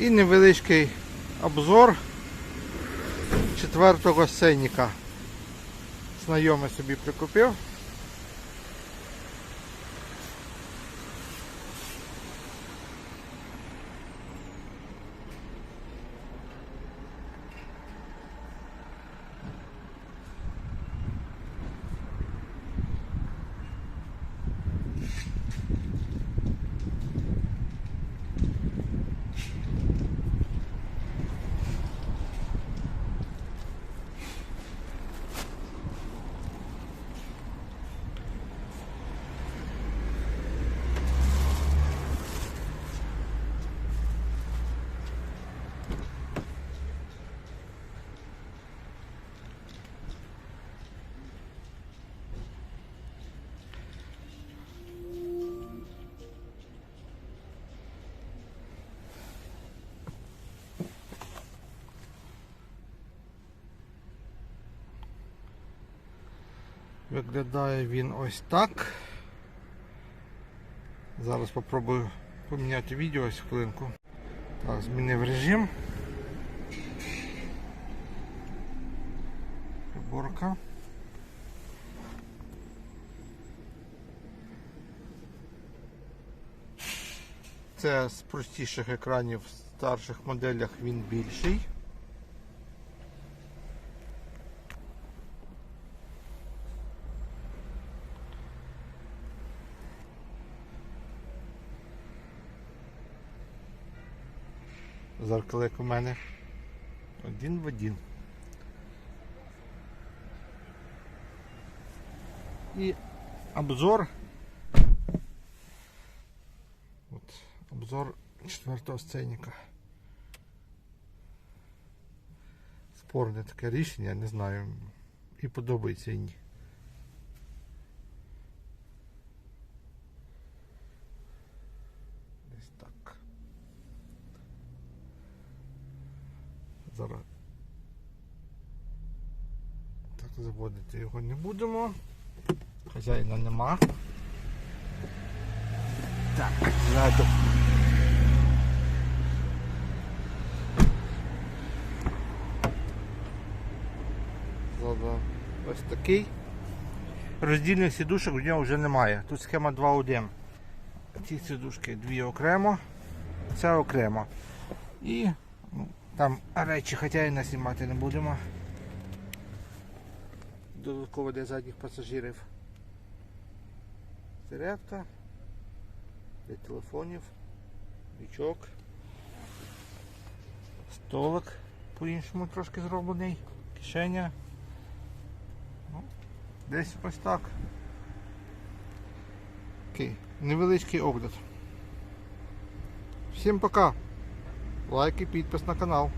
І невеличкий обзор четвертого сенника. Знайомий собі прикупив. Виглядає він ось так. Зараз спробую поміняти відео ось хвилинку. Так, змінив режим. Приборка. Це з простіших екранів в старших моделях він більший. Зеркало як у мене. Один в один. І обзор. От, обзор четвертого сценіка. Спорне таке рішення, не знаю. І подобається і ні. Десь так. Зараз так заводити його не будемо. Хазяїна нема. Так, ззаду. Ззаду ось такий. Роздільних сідушок в нього вже немає. Тут схема 2.1. Ці сідушки дві окремо, це окремо. І там речі хазяїна знімати не будемо. Додатково для задніх пасажирів. Зарядка для телефонів, вічок, столик по-іншому трошки зроблений, кишеня. Ну, десь ось так. Окей, невеличкий огляд. Всім пока! Лайк і підпис на канал.